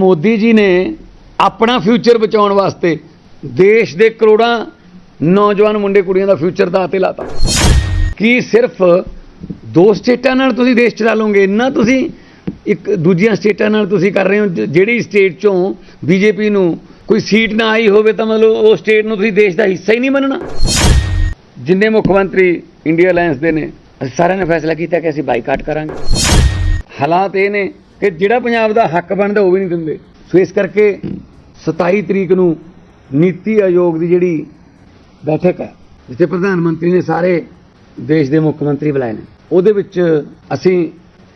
ਮੋਦੀ ਜੀ ਨੇ ਆਪਣਾ ਫਿਊਚਰ ਬਚਾਉਣ ਵਾਸਤੇ ਦੇਸ਼ ਦੇ ਕਰੋੜਾਂ ਨੌਜਵਾਨ ਮੁੰਡੇ ਕੁੜੀਆਂ ਦਾ ਫਿਊਚਰ ਦਾ ਤੇ ਲਾਤਾ। ਕੀ ਸਿਰਫ ਦੋ ਸਟੇਟਾਂ ਨਾਲ ਤੁਸੀਂ ਦੇਸ਼ ਚਲਾ ਲਓਗੇ? ਇੰਨਾ ਤੁਸੀਂ ਇੱਕ ਦੂਜੀਆਂ ਸਟੇਟਾਂ ਨਾਲ ਤੁਸੀਂ ਕਰ ਰਹੇ ਹੋ ਜਿਹੜੀ ਸਟੇਟ ਚੋਂ ਬੀਜੇਪੀ ਨੂੰ ਕੋਈ ਸੀਟ ਨਾ ਆਈ ਹੋਵੇ ਤਾਂ ਮਤਲਬ ਉਹ ਸਟੇਟ ਨੂੰ ਤੁਸੀਂ ਦੇਸ਼ ਦਾ ਹਿੱਸਾ ਹੀ ਨਹੀਂ ਮੰਨਣਾ। ਜਿੰਨੇ ਮੁੱਖ ਮੰਤਰੀ ਇੰਡੀਆ ਅਲਾਈਅੰਸ ਦੇ ਨੇ, ਅਸੀਂ ਸਾਰਿਆਂ ਨੇ ਫੈਸਲਾ ਕੀਤਾ ਕਿ ਅਸੀਂ ਬਾਈਕਾਟ ਕਰਾਂਗੇ। ਹਾਲਾਤ ਇਹ ਨੇ ਕਿ ਜਿਹੜਾ ਪੰਜਾਬ ਦਾ ਹੱਕ ਬਣਦਾ ਉਹ ਵੀ ਨਹੀਂ ਦਿੰਦੇ। ਸੋ ਇਸ ਕਰਕੇ 27 ਤਰੀਕ ਨੂੰ ਨੀਤੀ ਆਯੋਗ ਦੀ ਜਿਹੜੀ ਬੈਠਕ ਹੈ, ਜਿੱਥੇ ਪ੍ਰਧਾਨ ਮੰਤਰੀ ਨੇ ਸਾਰੇ ਦੇਸ਼ ਦੇ ਮੁੱਖ ਮੰਤਰੀ ਬੁਲਾਏ ਨੇ, ਉਹਦੇ ਵਿੱਚ ਅਸੀਂ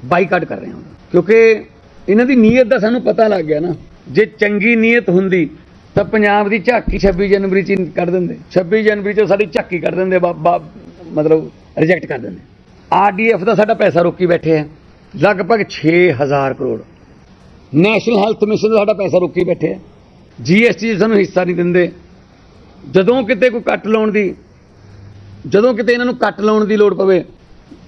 ਬਾਈਕਾਟ ਕਰ ਰਹੇ ਹਾਂ। ਕਿਉਂਕਿ ਇਹਨਾਂ ਦੀ ਨੀਅਤ ਦਾ ਸਾਨੂੰ ਪਤਾ ਲੱਗ ਗਿਆ ਨਾ। ਜੇ ਚੰਗੀ ਨੀਅਤ ਹੁੰਦੀ, ਤਾਂ ਪੰਜਾਬ ਦੀ ਝਾਕੀ 26 ਜਨਵਰੀ ਚ ਕੱਢ ਦਿੰਦੇ। 26 ਜਨਵਰੀ ਚ ਸਾਡੀ ਝਾਕੀ ਕੱਢ ਦਿੰਦੇ ਬਾ- ਮਤਲਬ ਰਿਜੈਕਟ ਕਰ ਦਿੰਦੇ। ਆਰਡੀਐਫ ਦਾ ਸਾਡਾ ਪੈਸਾ ਰੋਕੀ ਬੈਠੇ ਆ। ਲਗਭਗ 6000 ਕਰੋੜ। ਨੈਸ਼ਨਲ ਹੈਲਥ ਮਿਸ਼ਨ ਦਾ ਸਾਡਾ ਪੈਸਾ ਰੋਕੀ ਬੈਠੇ ਆ। ਜੀਐਸਟੀ ਸਾਨੂੰ ਹਿੱਸਾ ਨਹੀਂ ਦਿੰਦੇ। ਜਦੋਂ ਕਿਤੇ ਕੋਈ ਕੱਟ ਲਾਉਣ ਦੀ ਜਦੋਂ ਕਿਤੇ ਇਹਨਾਂ ਨੂੰ ਕੱਟ ਲਾਉਣ ਦੀ ਲੋੜ ਪਵੇ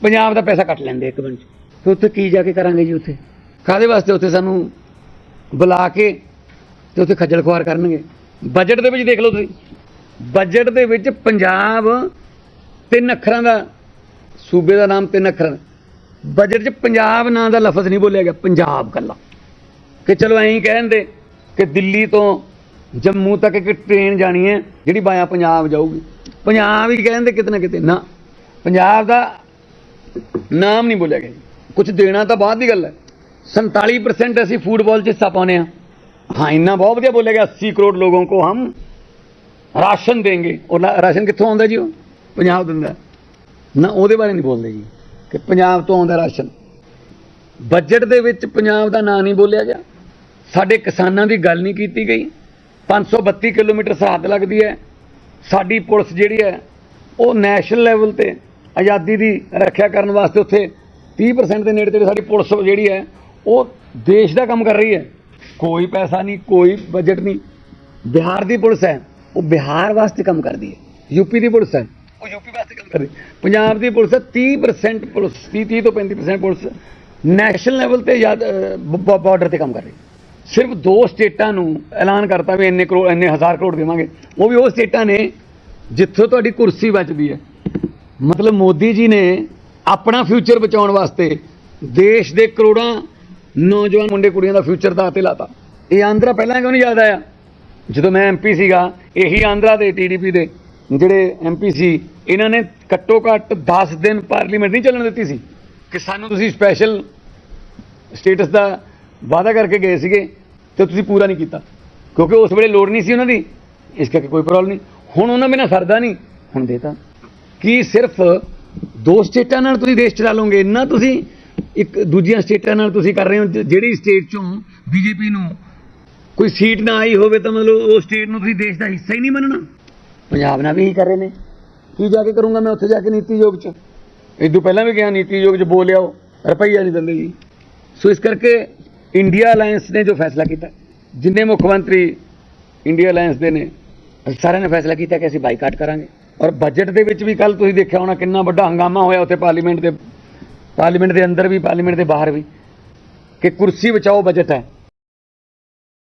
ਪੰਜਾਬ ਦਾ ਪੈਸਾ ਕੱਟ ਲੈਂਦੇ ਇੱਕ ਮਿੰਟ। 'ਚ ਤੇ ਉੱਥੇ ਕੀ ਜਾ ਕੇ ਕਰਾਂਗੇ ਜੀ ਉੱਥੇ? ਕਾਦੇ ਵਾਸਤੇ ਉੱਥੇ ਸਾਨੂੰ ਬੁਲਾ ਕੇ ਤੇ ਉੱਥੇ ਖੱਜਲ ਖੁਆਰ ਕਰਨਗੇ? ਬਜਟ ਦੇ ਵਿੱਚ ਦੇਖ ਲਓ ਤੁਸੀਂ। ਬਜਟ ਦੇ ਵਿੱਚ ਪੰਜਾਬ ਤਿੰਨ ਅੱਖਰਾਂ ਦਾ ਸੂਬੇ ਦਾ ਨਾਮ ਤਿੰਨ ਅੱਖਰਾਂ ਦਾ। ਬਜਟ 'ਚ ਪੰਜਾਬ ਨਾਂ ਦਾ ਲਫ਼ਜ਼ ਨਹੀਂ ਬੋਲਿਆ ਗਿਆ, ਪੰਜਾਬ ਕੱਲਾ। ਕਿ ਚਲੋ ਐਂ ਹੀ ਕਹਿੰਦੇ ਕਿ ਦਿੱਲੀ ਤੋਂ ਜੰਮੂ ਤੱਕ ਇੱਕ ਟ੍ਰੇਨ ਜਾਣੀ ਹੈ, ਜਿਹੜੀ ਬਾਇਆ ਪੰਜਾਬ ਜਾਊਗੀ। ਪੰਜਾਬ ਹੀ ਕਹਿੰਦੇ ਕਿਤੇ ਨਾ ਕਿਤੇ, ਨਾ। ਪੰਜਾਬ ਦਾ ਨਾਮ ਨਹੀਂ ਬੋਲਿਆ ਗਿਆ ਕੁਝ ਦੇਣਾ ਤਾਂ ਬਾਅਦ ਦੀ ਗੱਲ ਹੈ। 47% ਅਸੀਂ ਫੁੱਟਬਾਲ 'ਚ ਹਿੱਸਾ ਪਾਉਂਦੇ ਹਾਂ। ਹਾਂ, ਇੰਨਾ ਬਹੁਤ ਵਧੀਆ ਬੋਲਿਆ ਗਿਆ 80 ਕਰੋੜ ਲੋਕਾਂ ਕੋ ਹਮ ਰਾਸ਼ਨ ਦੇਂਗੇ। ਉਹ ਰਾਸ਼ਨ ਕਿੱਥੋਂ ਆਉਂਦਾ ਜੀ ਉਹ? ਪੰਜਾਬ ਦਿੰਦਾ ਨਾ ਉਹਦੇ ਬਾਰੇ ਨਹੀਂ ਬੋਲਦੇ ਜੀ। ਕਿ ਪੰਜਾਬ ਤੋਂ ਆਉਂਦਾ ਰਾਸ਼ਨ। ਬਜਟ ਦੇ ਵਿੱਚ ਪੰਜਾਬ ਦਾ ਨਾਂ ਨਹੀਂ ਬੋਲਿਆ ਗਿਆ। ਸਾਡੇ ਕਿਸਾਨਾਂ ਦੀ ਗੱਲ ਨਹੀਂ ਕੀਤੀ ਗਈ। 532 ਕਿਲੋਮੀਟਰ ਸਰਹੱਦ ਲੱਗਦੀ ਹੈ। ਸਾਡੀ ਪੁਲਿਸ ਜਿਹੜੀ ਹੈ, ਉਹ ਨੈਸ਼ਨਲ ਲੈਵਲ ਤੇ ਆਜ਼ਾਦੀ ਦੀ ਰੱਖਿਆ ਕਰਨ ਵਾਸਤੇ ਉੱਥੇ 30% ਦੇ ਨੇੜੇ ਤੇੜੇ ਸਾਡੀ ਪੁਲਿਸ ਜਿਹੜੀ ਹੈ, ਉਹ ਦੇਸ਼ ਦਾ ਕੰਮ ਕਰ ਰਹੀ ਹੈ। ਕੋਈ ਪੈਸਾ ਨਹੀਂ, ਕੋਈ ਬਜਟ ਨਹੀਂ। ਬਿਹਾਰ ਦੀ ਪੁਲਿਸ ਹੈ, ਉਹ ਬਿਹਾਰ ਵਾਸਤੇ ਕੰਮ ਕਰਦੀ ਹੈ। ਯੂਪੀ ਦੀ ਪੁਲਿਸ ਹੈ। ਉਹ ਪੰਜਾਬ ਦੀ ਪੁਲਿਸ ਹੈ 30% ਪੁਲਿਸ 30 30 ਤੋਂ 35% ਪੁਲਿਸ ਨੈਸ਼ਨਲ ਲੈਵਲ ਤੇ ਬਾਰਡਰ ਤੇ ਕੰਮ ਕਰ ਰਹੀ ਸਿਰਫ ਦੋ ਸਟੇਟਾਂ ਨੂੰ ਐਲਾਨ ਕਰਤਾ ਵੀ ਇੰਨੇ ਕਰੋੜ, ਇੰਨੇ ਹਜ਼ਾਰ ਕਰੋੜ ਦੇਵਾਂਗੇ। ਉਹ ਵੀ ਉਹ ਸਟੇਟਾਂ ਨੇ ਜਿੱਥੋਂ ਤੁਹਾਡੀ ਕੁਰਸੀ ਬਚਦੀ ਹੈ। ਮਤਲਬ ਮੋਦੀ ਜੀ ਨੇ ਆਪਣਾ ਫਿਊਚਰ ਬਚਾਉਣ ਵਾਸਤੇ ਦੇਸ਼ ਦੇ ਕਰੋੜਾਂ ਨੌਜਵਾਨ ਮੁੰਡੇ ਕੁੜੀਆਂ ਦਾ ਫਿਊਚਰ ਦਾ ਤੇ ਲਾਤਾ। ਇਹ ਆਂਧਰਾ ਪਹਿਲਾਂ ਕਿਉਂ ਨਹੀਂ ਯਾਦ ਆਇਆ? ਜਦੋਂ ਮੈਂ ਐਮਪੀ ਸੀਗਾ, ਇਹੀ ਆਂਧਰਾ ਦੇ ਟੀਡੀਪੀ ਦੇ ਜਿਹੜੇ ਐਮਪੀ ਸੀ, ਇਹਨਾਂ ਨੇ ਘੱਟੋ ਘੱਟ 10 ਦਿਨ ਪਾਰਲੀਮੈਂਟ ਨਹੀਂ ਚੱਲਣ ਦਿੱਤੀ ਸੀ। ਕਿ ਸਾਨੂੰ ਤੁਸੀਂ ਸਪੈਸ਼ਲ ਸਟੇਟਸ ਦਾ ਵਾਅਦਾ ਕਰਕੇ ਗਏ ਸੀਗੇ ਤੇ ਤੁਸੀਂ ਪੂਰਾ ਨਹੀਂ ਕੀਤਾ। ਕਿਉਂਕਿ ਉਸ ਵੇਲੇ ਲੋੜ ਨਹੀਂ ਸੀ ਉਹਨਾਂ ਦੀ। ਇਸ ਕਰਕੇ ਕੋਈ ਪ੍ਰੋਬਲਮ ਨਹੀਂ। ਹੁਣ ਉਹਨਾਂ ਬਿਨਾਂ ਸਰਦਾ ਨਹੀਂ। ਹੁਣ ਦੇਤਾ। ਕੀ ਸਿਰਫ ਦੋ ਸਟੇਟਾਂ ਨਾਲ ਤੁਸੀਂ ਦੇਸ਼ ਚਲਾ ਲਓਗੇ? ਇੰਨਾ ਤੁਸੀਂ ਇੱਕ ਦੂਜੀਆਂ ਸਟੇਟਾਂ ਨਾਲ ਤੁਸੀਂ ਕਰ ਰਹੇ ਹੋ। ਜਿਹੜੀ ਸਟੇਟ ਚੋਂ ਬੀਜੇਪੀ ਨੂੰ ਕੋਈ ਸੀਟ ਨਾ ਆਈ ਹੋਵੇ ਤਾਂ ਮਤਲਬ ਉਹ ਸਟੇਟ ਨੂੰ ਤੁਸੀਂ ਦੇਸ਼ ਦਾ ਹਿੱਸਾ ਹੀ ਨਹੀਂ ਮੰਨਣਾ। ਪੰਜਾਬ ਨਾਲ ਵੀ ਇਹੀ ਕਰ ਰਹੇ ਨੇ। ਕੀ ਜਾ ਕੇ ਕਰੂੰਗਾ ਮੈਂ ਉੱਥੇ ਜਾ ਕੇ ਨੀਤੀ ਯੋਗ 'ਚ? ਇਦੋਂ ਪਹਿਲਾਂ ਵੀ ਗਿਆ ਨੀਤੀ ਯੋਗ 'ਚ ਬੋਲਿਆ ਉਹ, ਰੁਪਈਆ ਨਹੀਂ ਦਿੰਦੇ ਜੀ। ਸੋ ਇਸ ਕਰਕੇ ਇੰਡੀਆ ਅਲਾਈਅੰਸ ਨੇ ਜੋ ਫੈਸਲਾ ਕੀਤਾ, ਜਿੰਨੇ ਮੁੱਖ ਮੰਤਰੀ ਇੰਡੀਆ ਅਲਾਈਅੰਸ ਦੇ ਨੇ ਸਾਰਿਆਂ ਨੇ ਫੈਸਲਾ ਕੀਤਾ ਕਿ ਅਸੀਂ ਬਾਈਕਾਟ ਕਰਾਂਗੇ। ਔਰ ਬਜਟ ਦੇ ਵਿੱਚ ਵੀ ਕੱਲ ਤੁਸੀਂ ਦੇਖਿਆ ਹੋਣਾ ਕਿੰਨਾ ਵੱਡਾ ਹੰਗਾਮਾ ਹੋਇਆ ਉੱਥੇ ਪਾਰਲੀਮੈਂਟ ਦੇ ਪਾਰਲੀਮੈਂਟ ਦੇ ਅੰਦਰ ਵੀ, ਪਾਰਲੀਮੈਂਟ ਦੇ ਬਾਹਰ ਵੀ, ਕਿ ਕੁਰਸੀ ਬਚਾਓ ਬਜਟ ਹੈ।